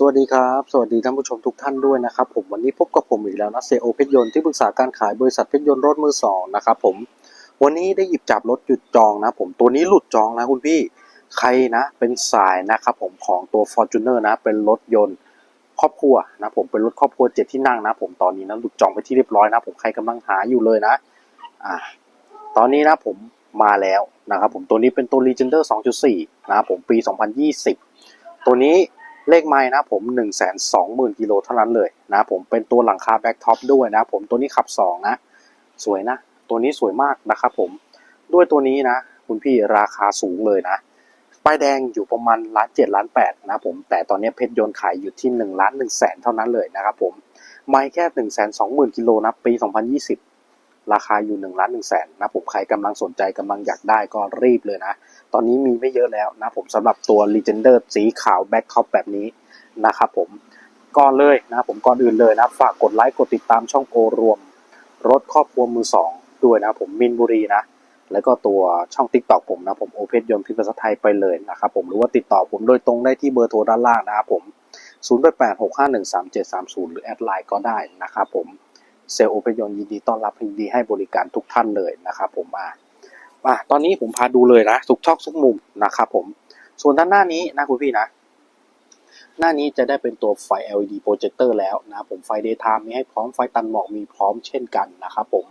สวัสดีครับ สวัสดีท่านผู้ชมทุกท่านด้วยนะครับ ผมวันนี้พบกับผมอีกแล้วนะเซโอเพชรยนต์ที่ปรึกษาการขายบริษัทเพชรยนต์รถมือสองนะครับผมวันนี้ได้หยิบจับรถหยุดจองนะผมตัวนี้หลุดจองนะคุณพี่ใครนะเป็นสายนะครับผมของตัว f o r t u n e r นะเป็นรถยนต์ครอบครัวนะผมเป็นรถครอบครัวเจ็ดที่นั่งนะ ผมตอนนี้นะหลุดจองไปที่เรียบร้อยนะผมใครกำลังหาอยู่เลยนะอ่าตอนนี้นะผมมาแล้วนะครับผมตัวนี้เป็นตัว Legender 2.4 นะผมปี 2020 ตัวนี้ เลขไม้นะผม1 2 0 0 0 0กิโลเท่านั้นเลยนะผมเป็นตัวหลังคาแบ็กท็อปด้วยนะผมตัวนี้ขับ 2 นะ สวยนะ ตัวนี้สวยมากนะครับผมด้วยตัวนี้นะ คุณพี่ราคาสูงเลยนะป้ายแดงอยู่ประมาณล้านเจ็ดล้านแปดนะผมแต่ตอนนี้เพชรยนต์ขายอยู่ที่1ล้าน1แสนเท่านั้นเลยนะครับผมไม่แค่1นึ่งแสนสองหมื่นกิโลนะปี 2020 ราคาอยู่1ล้าน1แสนนะผมใครกำลังสนใจกำลังอยากได้ก็รีบเลยนะ ตอนนี้มีไม่เยอะแล้วนะผมสำหรับตัว Legender สีขาวแบ็คท็อปแบบนี้นะครับผมก่อนเลยนะผมก่อนอื่นเลยนะฝากกดไลค์กดติดตามช่องโกรวม รถครอบครัวมือสองด้วยนะผมมินบุรีนะแล้วก็ตัวช่อง t ิ k t o k ผมนะผมโอเพนยนพิมพ์ภาษาไทยไปเลยนะครับผมหรือว่าติดต่อผมโดยตรงได้ที่เบอร์โทรด้านล่างนะครับผม0886513730 หรือแอดไลน์ก็ได้นะครับผมเซลล์โอเพนยนยินดีต้อนรับยินดีให้บริการทุกท่านเลยนะครับผมอ่า อะตอนนี้ผมพาดูเลยนะทุกช่องทุกมุมนะครับผมส่วนด้านหน้านี้นะคุณพี่นะ หน้านี้จะได้เป็นตัวไฟ LED โปรเจคเตอร์แล้วนะผมไฟ daytime มีให้พร้อมไฟตันหมอกมีพร้อมเช่นกันนะครับผม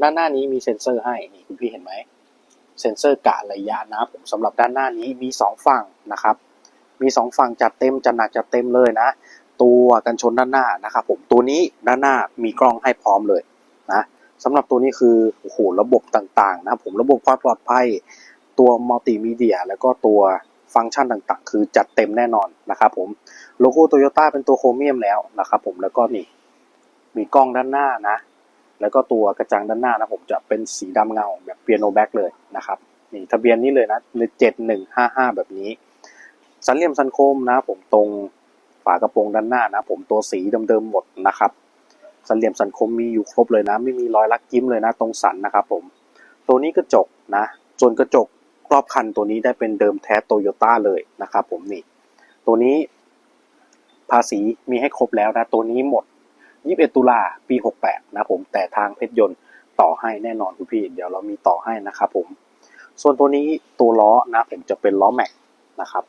ด้านหน้านี้มีเซ็นเซอร์ให้นี่คุณพี่เห็นไหมเซ็นเซอร์กะระยะนะผมสำหรับด้านหน้านี้มีสองฝั่งนะครับ มีสองฝั่งจัดเต็มจัดหนักจัดเต็มเลยนะ ตัวกันชนด้านหน้านะครับผมตัวนี้ด้านหน้ามีกล้องให้พร้อมเลยนะ สำหรับตัวนี้คือโอ้โหระบบต่างๆ นะผมระบบความปลอดภัยตัวมัลติมีเดีย แล้วก็ตัวฟังก์ชันต่างๆ คือจัดเต็มแน่นอนนะครับผมโลโก้โตโยต้าเป็นตัวโครเมียมแล้วนะครับผมแล้วก็นี่มีกล้องด้านหน้านะ แล้วก็ตัวกระจังด้านหน้านะผมจะเป็นสีดำเงาแบบเปียโนแบ็กเลยนะครับนี่ทะเบียนนี้เลยนะเจ็ดหนึ่งห้าห้าแบบนี้ สันเหลี่ยมสันโคมนะผมตรงฝากระโปรงด้านหน้านะผมตัวสีเดิมๆหมดนะครับ สันเหลี่ยมสันคมมีอยู่ครบเลยนะ ไม่มีรอยลักยิ้มเลยนะตรงสันนะครับผม ตัวนี้กระจกนะส่วนกระจกรอบคันตัวนี้ได้เป็นเดิมแท้โตโยต้าเลยนะครับผมนี่ ตัวนี้ภาษีมีให้ครบแล้วนะ ตัวนี้หมด 21 ตุลาปี 68 นะผมแต่ทางเพชรยนต์ต่อให้แน่นอนคุณพี่ เดี๋ยวเรามีต่อให้นะครับผม ส่วนตัวนี้ตัวล้อนะผมจะเป็นล้อแม็กนะครับ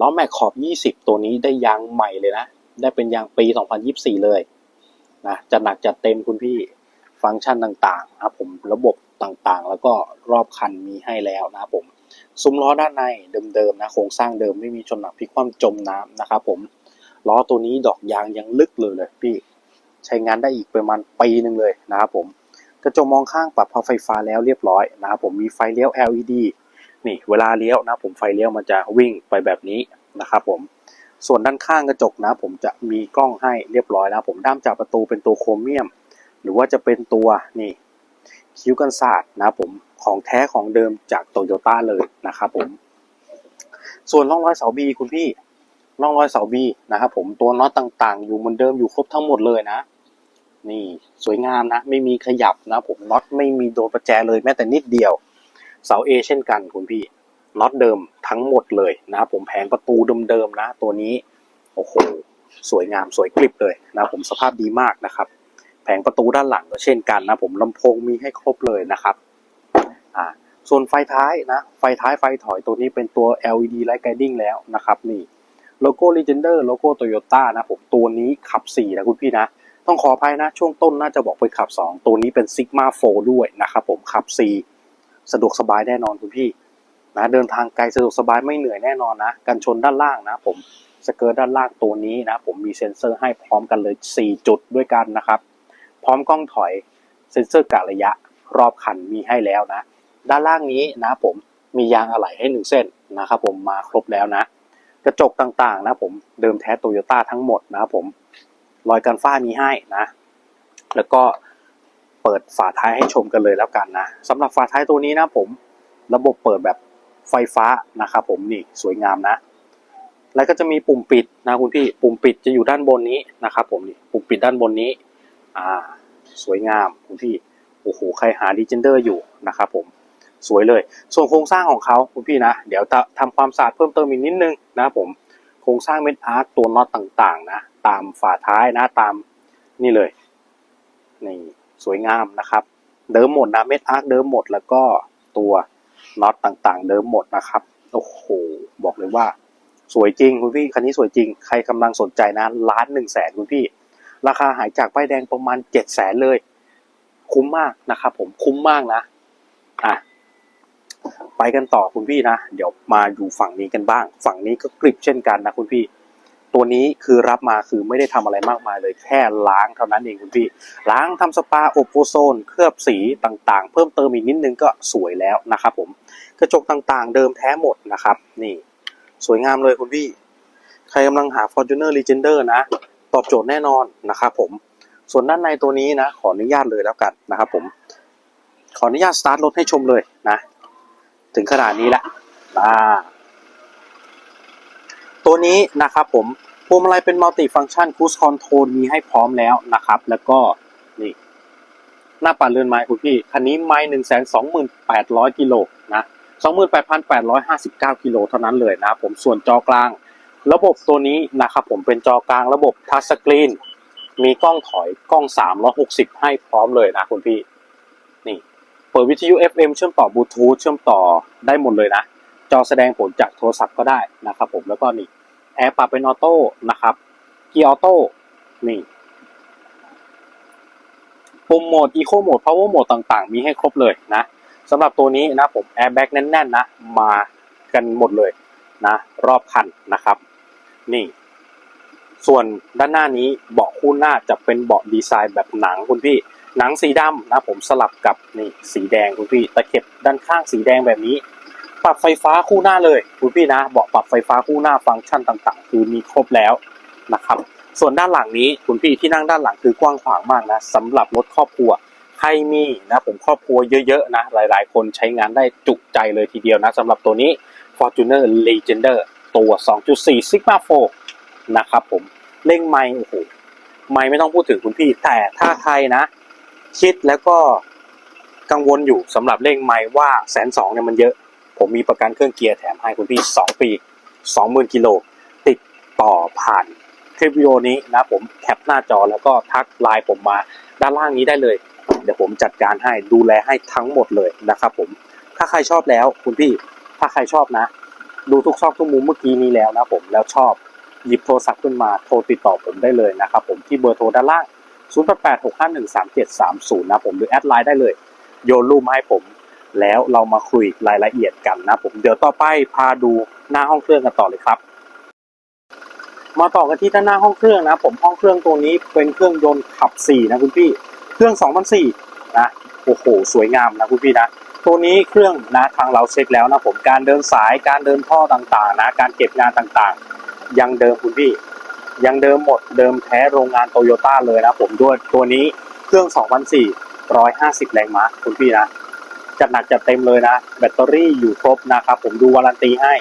ล้อแม็กขอบ 20 ตัวนี้ได้ยางใหม่เลยนะ ได้เป็นยางปี 2024 เลย นะจะหนักจะเต็มคุณพี่ฟังก์ชันต่างๆนะครับผมระบบต่างๆ แล้วก็รอบคันมีให้แล้วนะครับผมซุ้มล้อด้านในเดิมๆนะโครงสร้างเดิมไม่มีชนหนักพลิกคว่ำจมน้ำนะครับผมล้อตัวนี้ดอกยางยังลึกเลยเลยพี่ใช้งานได้อีกประมาณปีหนึ่งเลยนะครับผมกระจกมองข้างปรับพาไฟฟ้าแล้วเรียบร้อยนะครับผมมีไฟเลี้ยว LED นี่เวลาเลี้ยวนะผมไฟเลี้ยวมันจะวิ่งไปแบบนี้นะครับผม ส่วนด้านข้างกระจกนะ ผมจะมีกล้องให้เรียบร้อยนะผมด้ามจับประตูเป็นตัวโครเมียม หรือว่าจะเป็นตัวนี่คิ้วกันศาสตร์นะผมของแท้ของเดิมจากโตโยต้าเลยนะครับผม ส่วนร่องรอยเสาบีคุณพี่ร่องรอยเสาบีนะครับผมตัวน็อตต่างๆ อยู่เหมือนเดิมอยู่ครบทั้งหมดเลยนะ นี่สวยงามนะ ไม่มีขยับนะผมน็อตไม่มีโดนประแจเลยแม้แต่นิดเดียว เสาเอเช่นกันคุณพี่ น็อตเดิมทั้งหมดเลยนะครับผมแผงประตูเดิมๆนะ ตัวนี้โอ้โหสวยงามสวยกริบเลยนะผมสภาพดีมากนะครับ แผงประตูด้านหลังก็เช่นกันนะผมลำโพงมีให้ครบเลยนะครับอ่าส่วนไฟท้ายนะ ไฟท้ายไฟถอยตัวนี้เป็นตัว LED Light Guiding แล้วนะครับนี่โลโก้ Legender โลโก้ Toyota นะผมตัวนี้ขับ 4 นะคุณพี่นะ ต้องขออภัยนะ ช่วงต้นน่าจะบอกไปขับ 2 ตัวนี้เป็น Sigma 4 ด้วยนะครับผมขับ 4 สะดวกสบายแน่นอนคุณพี่ นะเดินทางไกลสะดวกสบายไม่เหนื่อยแน่นอนนะกันชนด้านล่างนะผมสเกิร์ตด้านล่างตัวนี้นะผมมีเซ็นเซอร์ให้พร้อมกันเลย 4 จุดด้วยกันนะครับ พร้อมกล้องถอยเซ็นเซอร์กะระยะรอบคันมีให้แล้วนะ ด้านล่างนี้นะผมมียางอะไหล่ให้หนึ่งเส้นนะครับผมมาครบแล้วนะ กระจกต่างๆนะผมเดิมแท้โตโยต้าทั้งหมดนะครับผมรอยกันฝ้ามีให้นะ แล้วก็เปิดฝาท้ายให้ชมกันเลยแล้วกันนะสำหรับฝาท้ายตัวนี้นะผมระบบเปิดแบบ ไฟฟ้านะครับผมนี่สวยงามนะ แล้วก็จะมีปุ่มปิดนะคุณพี่ปุ่มปิดจะอยู่ด้านบนนี้นะครับผมนี่ปุ่มปิดด้านบนนี้อ่าสวยงามคุณพี่โอ้โหใครหาดีเจนเดอร์อยู่นะครับผมสวยเลย ส่วนโครงสร้างของเขาคุณพี่นะ เดี๋ยวจะทำความสะอาดเพิ่มเติมอีกนิดนึงนะครับผมโครงสร้างเม็ดอาร์ตตัวน็อตต่างๆนะตามฝาท้ายนะตามนี่เลยนี่สวยงามนะครับ เดิมหมดนะเม็ดอาร์ตเดิมหมดแล้วก็ตัว น็อตต่างๆ เดิมหมดนะครับ โอ้โห บอกเลยว่า สวยจริงคุณพี่คันนี้สวยจริง ใครกำลังสนใจนะล้านหนึ่งแสนคุณพี่ ราคาหายจากป้ายแดงประมาณเจ็ดแสนเลย คุ้มมากนะครับผมคุ้มมากนะอะไปกันต่อคุณพี่นะ เดี๋ยวมาอยู่ฝั่งนี้กันบ้าง ฝั่งนี้ก็กริบเช่นกันนะคุณพี่ ตัวนี้คือรับมาคือไม่ได้ทำอะไรมากมายเลยแค่ล้างเท่านั้นเองคุณพี่ ล้างทำสปาอบโอโซน เคลือบสีต่างๆ เพิ่มเติมอีกนิดนึงก็สวยแล้วนะครับผมกระจกต่างๆ เดิมแท้หมดนะครับนี่สวยงามเลยคุณพี่ ใครกำลังหา Fortuner Legender นะ ตอบโจทย์แน่นอนนะครับผม ส่วนด้านในตัวนี้นะ ขออนุญาตเลยแล้วกันนะครับผม ขออนุญาตสตาร์ทรถให้ชมเลยนะ ถึงขนาดนี้ละอ่า ตัวนี้นะครับผมพวงมาลัยเป็นมัลติฟัง c t ชันคู e คอนโทรลมีให้พร้อมแล้วนะครับ แล้วก็นี่หน้าปัดเรือนไม้คุณพี่คันนี้ไม้หนึ่งแสนสองหมื่นแปดร้อยกิโลนะสองหมื่นแปดพันแปดร้อยห้าสิบเก้ากิโลเท่านั้นเลยนะผมส่วนจอกลาง ระบบตัวนี้นะครับผมเป็นจอกลางระบบทัชสกรีนมีกล้องถอยกล้อง360ให้พร้อมเลยนะคุณพี่นี่เปิดวิทยุ FM เชื่อมต่อบลูทูธเชื่อมต่อได้หมดเลยนะ จอแสดงผลจากโทรศัพท์ก็ได้นะครับผมแล้วก็นี่แอร์ปรับเป็นออโต้นะครับเกียร์ออโต้นี่ปุ่มโหมด Eco Mode Power Mode ต่างๆ มีให้ครบเลยนะสำหรับตัวนี้นะผมแอร์แบ็กแน่นๆนะมากันหมดเลยนะรอบคันนะครับ นี่ ส่วนด้านหน้านี้เบาะคู่หน้าจะเป็นเบาะดีไซน์แบบหนังคุณพี่หนังสีดำนะผมสลับกับนี่สีแดงคุณพี่ตะเข็บด้านข้างสีแดงแบบนี้ ปรับไฟฟ้าคู่หน้าเลยคุณพี่นะเบาะปรับไฟฟ้าคู่หน้าฟังก์ชันต่างๆ คือมีครบแล้วนะครับ ส่วนด้านหลังนี้คุณพี่ที่นั่งด้านหลังคือกว้างขวางมากนะสำหรับรถครอบครัวใครมีนะผมครอบครัวเยอะๆนะหลายๆ คนใช้งานได้จุกใจเลยทีเดียวนะสำหรับตัวนี้ Fortuner Legender ตัว 2.4 Sigma 4นะครับผมเร่งไม้โอ้โหไม้ไม่ต้องพูดถึงคุณพี่ แต่ถ้าใครนะ คิดแล้วก็กังวลอยู่สำหรับเร่งไม้ว่าแสนสองเนี่ยมันเยอะ ผมมีประกันเครื่องเกียร์แถมให้คุณพี่ 2 ปี 20,000กิโลติดต่อผ่านคลิปวิดีโอนี้นะผมแคปหน้าจอแล้วก็ทักไลน์ผมมาด้านล่างนี้ได้เลย เดี๋ยวผมจัดการให้ดูแลให้ทั้งหมดเลยนะครับผมถ้าใครชอบแล้วคุณพี่ถ้าใครชอบนะ ดูทุกซอกทุกมุมเมื่อกี้นี้แล้วนะผมแล้วชอบหยิบโทรศัพท์ขึ้นมาโทรติดต่อผมได้เลยนะครับผมที่เบอร์โทรด้านล่าง 0886513730 นะผมหรือแอดไลน์ได้เลย โยนรูปมาให้ผม แล้วเรามาคุยรายละเอียดกันนะผมเดี๋ยวต่อไปพาดูหน้าห้องเครื่องกันต่อเลยครับ มาต่อกันที่ด้านหน้าห้องเครื่องนะ ผมห้องเครื่องตัวนี้เป็นเครื่องยนต์ขับ4นะคุณพี่เครื่อง2004นะโอ้โหสวยงามนะคุณพี่นะตัวนี้เครื่องนะทางเราเช็คแล้วนะผมการเดินสายการเดินท่อต่างๆ นะ การเก็บงานต่างๆ ยังเดิมคุณพี่ ยังเดิมหมดเดิมแท้โรงงานโตโยต้าเลยนะผมด้วยตัวนี้เครื่อง 2004 150 แรงม้าคุณพี่นะ จัดหนักจัดเต็มเลยนะ แบตเตอรี่อยู่ครบนะครับ ผมดูวารันตีให้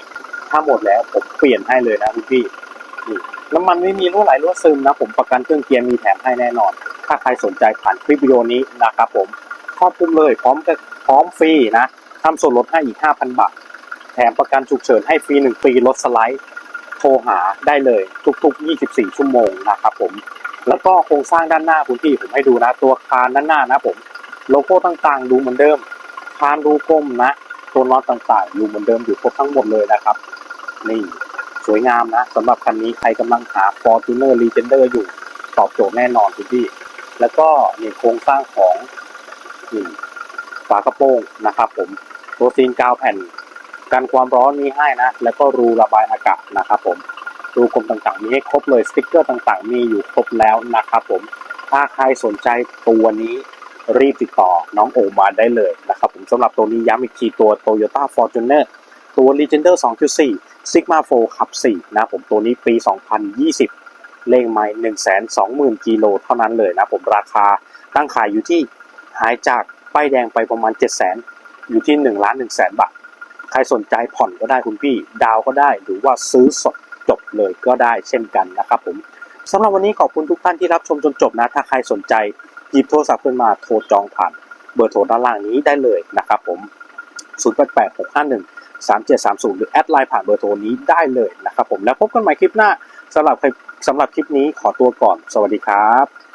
ถ้าหมดแล้วผมเปลี่ยนให้เลยนะคุณพี่นี่น้ำมันไม่มีรั่วไหลรั่วซึมนะ ผมประกันเครื่องเกียร์มีแถมให้แน่นอน ถ้าใครสนใจผ่านคลิปวิดีโอนี้นะครับผมครอบคลุมเลยพร้อมกับพร้อมฟรีนะทำส่วนลดให้อีก 5,000 บาท แถมประกันฉุกเฉินให้ฟรี 1 ปีรถสไลด์ โทรหาได้เลยทุกๆ 24 ชั่วโมงนะครับผม แล้วก็โครงสร้างด้านหน้าคุณพี่ผมให้ดูนะ ตัวคานด้านหน้านะผม โลโก้ต่างๆ ดูเหมือนเดิม คานรูกลมนะตัวน็อตต่างๆ อยู่เหมือนเดิมอยู่ครบทั้งหมดเลยนะครับ นี่สวยงามนะสำหรับคันนี้ใครกำลังหา Fortuner Legender อยู่ตอบโจทย์แน่นอนคุณพี่ แล้วก็นี่โครงสร้างของนี่ฝากระโปรงนะครับ ผมตัวซีนกาวแผ่นกันความร้อนมีให้นะ แล้วก็รูระบายอากาศนะครับ ผมรูกลมต่างๆ มีให้ครบเลยสติ๊กเกอร์ต่างๆ มีอยู่ครบแล้วนะครับ ผมถ้าใครสนใจตัวนี้ รีบติดต่อน้องโอมาได้เลยนะครับผมสำหรับตัวนี้ย้ำอีกทีตัว Toyota Fortuner ตัว Legender 2.4 Sigma 4ขับ 4 นะผมตัวนี้ปี 2020 เลขไมล์120,000 กิโลเท่านั้นเลยนะผมราคาตั้งขายอยู่ที่หายจากป้ายแดงไปประมาณ 700,000 อยู่ที่1ล้าน1แสนบาท ใครสนใจผ่อนก็ได้คุณพี่ ดาวก็ได้ หรือว่าซื้อสดจบเลยก็ได้เช่นกันนะครับผมสำหรับวันนี้ขอบคุณทุกท่านที่รับชมจนจบนะ ถ้าใครสนใจ หยิบโทรศัพท์ขึ้นมาโทรจองผ่านเบอร์โทรด้านล่างนี้ได้เลยนะครับผม 088651 3730 หรือแอดไลน์ผ่านเบอร์โทรนี้ได้เลยนะครับผมแล้วพบกันใหม่คลิปหน้าสำหรับสำหรับคลิปนี้ขอตัวก่อน สวัสดีครับ